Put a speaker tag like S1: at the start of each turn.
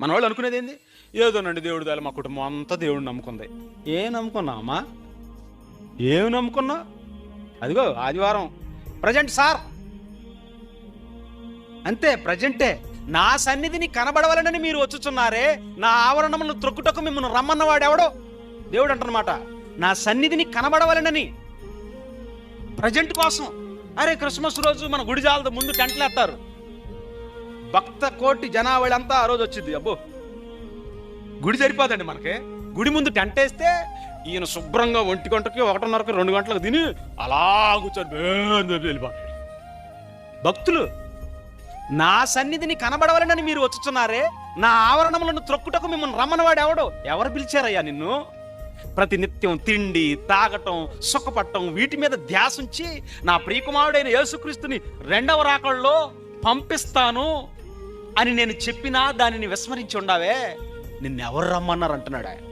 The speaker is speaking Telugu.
S1: మన వాళ్ళు అనుకునేది ఏంది? ఏదోనండి దేవుడి దాని మా కుటుంబం అంతా దేవుడిని నమ్ముకుంది. ఏం నమ్ముకున్నామా ఏం నమ్ముకున్నా? అదిగో ఆదివారం. Present sir. అంతే ప్రజెంటే. నా సన్నిధిని కనబడవలనని మీరు వచ్చుచున్నారే. నా ఆవరణమును త్రొక్కుటకు మిమ్మల్ని రమ్మన్నవాడు ఎవడో దేవుడు అంటనమాట నా సన్నిధిని కనబడవలనని. ప్రజెంట్ కోసం. అరే క్రిస్మస్ రోజు మన గుడి ముందు టెంట్లు వేస్తారు. భక్త కోటి జనావళి అంతా ఆ రోజు వచ్చింది. అబ్బో. గుడి సరిపోదండి మనకి. గుడి ముందు టెంట్ వేస్తే ఈయన శుభ్రంగా ఒంటి గంటకి ఒకటిన్నరకి రెండు గంటలకు తిని అలా కూర్చొని వెళ్ళిపోతాడు భక్తులు నా సన్నిధిని కనబడవాలని మీరు వచ్చుచున్నారే. నా ఆవరణములను త్రొక్కుటకు మిమ్మల్ని రమ్మనవాడు ఎవడో? ఎవరు పిలిచారయ్యా నిన్ను? ప్రతి నిత్యం తిండి తాగటం సుఖపట్టం వీటి మీద ధ్యాసుంచి నా ప్రియకుమారుడైన యేసుక్రీస్తుని రెండవ రాకల్లో పంపిస్తాను. అని నేను చెప్పినా దానిని విస్మరించి ఉండావే? నిన్నెవరు రమ్మన్నారు అంటున్నాడు ఆయన